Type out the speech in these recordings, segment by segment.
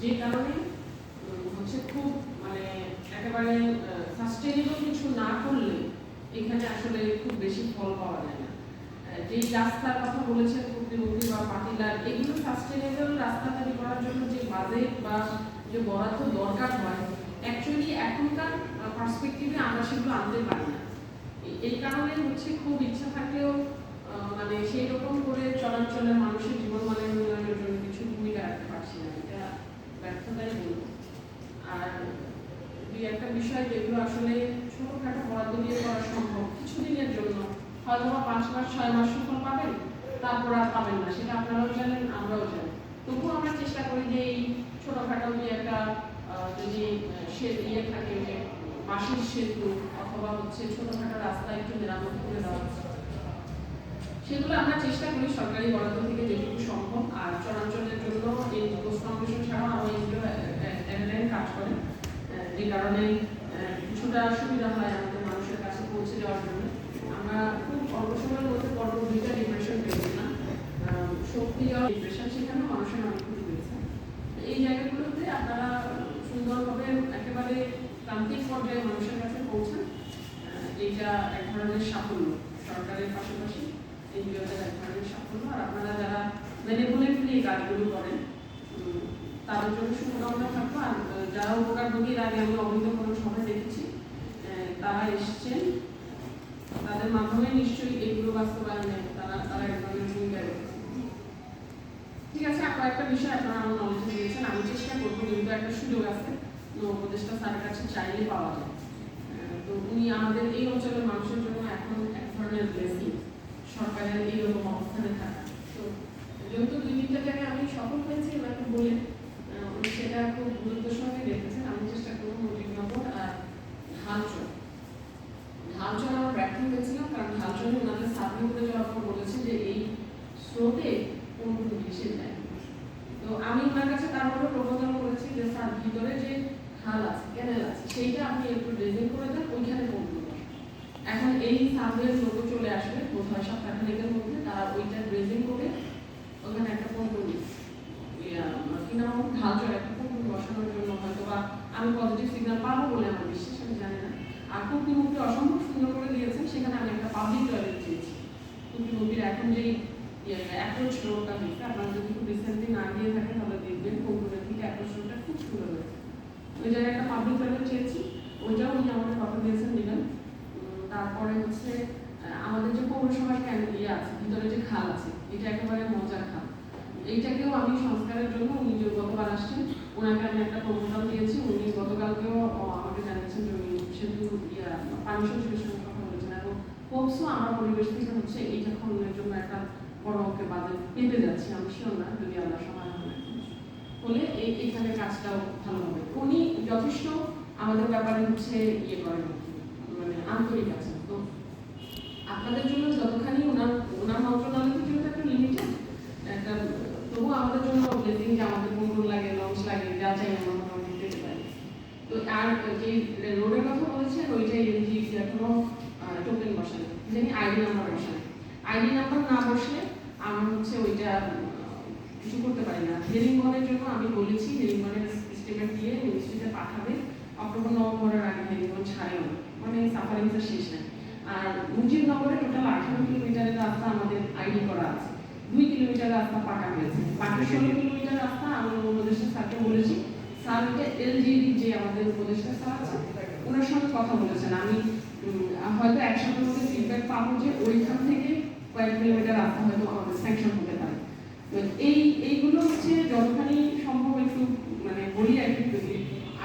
যে কারণে হচ্ছে খুব মানে একেবারে সাস্টেনেবল কিছু না করলে এখানে আসলে খুব বেশি ফল পাওয়া যায় না। আহ, যে রাস্তার কথা বলেছেন প্রতিমন্ত্রী বা পাটিলার এগুলো সাস্টেনেবল রাস্তা তৈরি করার জন্য যে বাজেট বা যে বরাদ্দ দরকার হয় অ্যাকচুয়ালি এখনকার পার্সপেক্টিভে আমরা সেগুলো আনতে পারি না। এই কারণে হচ্ছে খুব ইচ্ছা থাকলেও মানে সেই রকম করে চলাচলের মানুষের জীবন মানের উন্নয়নের জন্য কিছু ভূমিকা রাখতে পারছি না এটা ব্যর্থতাই বলব আর দুই একটা বিষয় যেগুলো আসলে ছোটখাটো বরাদ্দ দিয়ে করা সম্ভব। কিছুদিনের জন্য। হয়তো বা পাঁচ মাস, ছয় মাস সুফল পাবেন, তারপর আর পাবেন না। সেটা আপনারাও জানেন, আমরাও জানি। তবুও আমরা চেষ্টা করি যে এই ছোটখাটো যে একটা যদি সে ইয়ে থাকে যে বাঁশের সেতু অথবা হচ্ছে ছোটখাটো রাস্তা একটু মেরামত করে দেওয়া। সেগুলো আমরা চেষ্টা করি সরকারি বরাদ্দ থেকে যেটুকু সম্ভব আর চরাঞ্চলের জন্য এই পোস্ট ফাউন্ডেশন ছাড়াও আমার এগুলো এনলাইন কাজ করে আহ, যে কারণে আহ, কিছুটা সুবিধা হয় আমাদের মানুষের কাছে পৌঁছে দেওয়ার জন্য আমরা খুব অল্প সময়ের মধ্যে পর্ব দুইটা ডিপ্রেশন পেয়েছিলাম আহ, শক্তি আর ডিপ্রেশন সেখানে মানুষের অনেক ক্ষতি হয়েছে এই জায়গাগুলোতে আপনারা সুন্দরভাবে একেবারে প্রান্তিক পর্যায়ে মানুষের কাছে পৌঁছান এইটা এক ধরনের সাফল্য। সরকারের পাশাপাশি এনজিওদের এক ধরনের সাফল্য। আর আপনারা যারা বেনেভোলেন্টলি এই কাজগুলো করেন তাদের জন্য শুভকামনা থাকব আর যারা উপকার ভোগীর আগে আমি অবৈধ কোনো সময় দেখেছি তারা এসছেন। তাদের মাধ্যমে নিশ্চয়ই এইগুলো বাস্তবায়নে তারা তারা এক ধরনের ভূমিকা ঠিক আছে আপনার একটা বিষয় আপনারা আমার নলেজে দিয়েছেন। আমি চেষ্টা করব, যেহেতু একটা সুযোগ আছে। তো উপদেষ্টা স্যারের কাছে চাইলে পাওয়া যায়। তো উনি আমাদের এই অঞ্চলের মানুষের জন্য এখন এক ধরনের ব্লেসিং সরকারের এইরকম অবস্থানে থাকা। তো যেহেতু দুই তিনটা জায়গায় আমি সফল হয়েছি ওনাকে বলে উনি সেটা খুব গুরুত্বের সঙ্গে দেখেছেন। আমি চেষ্টা করব মুজিবনগর আর ঢালচর। ঢালচর আমার ব্যর্থ হয়েছিলাম, কারণ ঢালচরে ওনাদের সার্ভে করে যাওয়ার পর বলেছে যে এই স্রোতে কোনগুলো ভেসে যায়। তো আমি ওনার কাছে তারপরে প্রবোধন করেছি যে স্যার ভিতরে যে খাল আছে ক্যানেল আছে সেইটা আপনি একটু ড্রেজিং করে দেন ওইখানে বসে। এখন এই সার্ভের লোক চলে আসবে বোধ হয় সপ্তাহখানেকের মধ্যে, তারা ওইটা ড্রেজিং করে ওখানে একটা পন্টন কি নাম? ঢালচর, একটা পন্টন বসানোর জন্য হয়তো বা আমি পজিটিভ সিগন্যাল পাবো বলে আমার বিশ্বাস, আমি জানি না আর কুকিমুখী অসম্ভব সুন্দর করে দিয়েছেন, সেখানে আমি একটা পাবলিক টয়লেট চেয়েছি কুকিমুখির এখন যেই অ্যাপ্রোচ রোডটা হয়েছে আপনারা যদি খুব রিসেন্টলি না গিয়ে থাকেন তাহলে দেখবেন কৌটুমের থেকে অ্যাপ্রোচ রোডটা খুব সুন্দর হয়েছে ওই জায়গায় একটা পাবলিক টয়লেট চেয়েছি ওইটাও উনি আমাদের কথা দিয়েছেন দিবেন উম, তারপরে হচ্ছে আমাদের যে পৌরসভার ইয়ে আছে, ভিতরে যে খাল আছে, এটা একেবারে মজার খাল। এইটাকেও আমি সংস্কারের জন্য উনি যে গতবার আসছেন, ওনাকে আমি একটা প্রপোজাল দিয়েছি, উনি গতকালকেও আমাকে জানিয়েছেন যে উনি সেতু সচিবের সঙ্গে কথা বলেছেন। এবং হোপসও আমার পরিবেশ থেকে হচ্ছে এইটা খননের জন্য একটা বড় অঙ্কে বাজেট পেতে যাচ্ছি, আমি শিওর না, যদি আল্লাহ সমাধান হয়। হলে এই, এখানে কাজটাও ভালো হবে। উনি যথেষ্ট আমাদের ব্যাপারে হচ্ছে ইয়ে করেন মানে আন্তরিক আছেন। তো আপনাদের জন্য যতখানি ওনার ওনার মন্ত্রণালয় যেহেতু একটা লিমিটেড একটা তবু আমাদের জন্য ব্লেসিং যে আমাদের কোন বন্ধুর লাগে, লঞ্চ লাগে, যা চাই আমরা মোটামুটি পেতে পারি। তো আর যে রোডের কথা বলেছেন ওইটাই এলজি এখনও টোকেন বসানো জানি আইডি নাম্বার বসানো। আইডি নাম্বার না বসলে আমার হচ্ছে ওইটা কিছু করতে পারি না। হেরিংবনের জন্য আমি বলেছি হেরিংবনের স্টেটমেন্ট দিয়ে মিনিস্ট্রিতে পাঠাবে। অক্টোবর নভেম্বরের আগে হেরিংবন ছাড়েও মানে সাফারিংসের শেষ নেই। আর মুজিবনগরে টোটাল আঠারো কিলোমিটারের রাস্তা আমাদের আইডি করা আছে দুই কিলোমিটার রাস্তা পাকা হয়েছে বাকি ষোলো কিলোমিটার রাস্তা আমি উপদেষ্টা স্যারকে বলেছি স্যার এটা এলজিডি যে আমাদের উপদেষ্টা স্যার আছে ওনার সঙ্গে কথা বলেছেন আমি হয়তো এক সপ্তাহের মধ্যে ফিডব্যাক পাবো যে ওইখান থেকে কয়েক কিলোমিটার রাস্তা হয়তো আমাদের স্যাংশন হতে পারে তো এই এইগুলো হচ্ছে যতখানি সম্ভব একটু মানে বলি আর কি যদি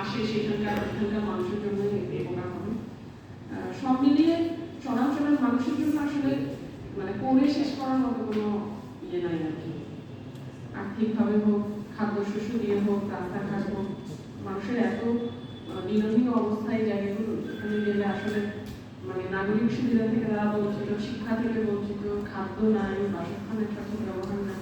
আসে সেখানকার এখানকার মানুষের জন্য উপকার হবে সব মিলিয়ে মানুষের জন্য আসলে মানে পড়ে শেষ করার মতো কোনো ইয়ে নাই আর কি। আর্থিকভাবে হোক খাদ্য শস্য দিয়ে হোক রাস্তাঘাট হোক মানুষের এত আহ, অবস্থায় জায়গাগুলো গেলে আসলে মানে নাগরিক সুবিধা থেকে তারা বঞ্চিত শিক্ষা থেকে বঞ্চিত খাদ্য নাই বাসস্থানের সঠিক ব্যবহার নাই।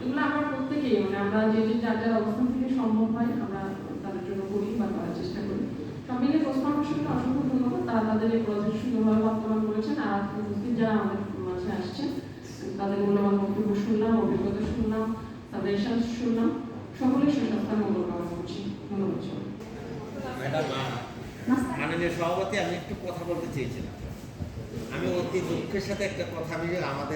এগুলো আমরা প্রত্যেকেই মানে আমরা যে যে যার যার অবস্থান থেকে সম্ভব হয় আমরা তাদের জন্য করি বা করার চেষ্টা করি। সব মিলিয়ে ফাউন্ডেশনকে অসংখ্য ধন্যবাদ। তারা তাদের এই প্রজেক্ট সুন্দরভাবে বাস্তবায়ন মুসলিম মাঝে আসছেন তাদের মূল্যবান বক্তব্য শুনলাম অভিজ্ঞতা শুনলাম তাদের এসাজ শুনলাম। সকলের সুস্বাস্থ্য মঙ্গল কামনা করছি। মনে হচ্ছে মাননীয় সভাপতি আমি একটু কথা বলতে চেয়েছিলাম। আমি অতি দুঃখের সাথে একটা কথা আমি আমাদের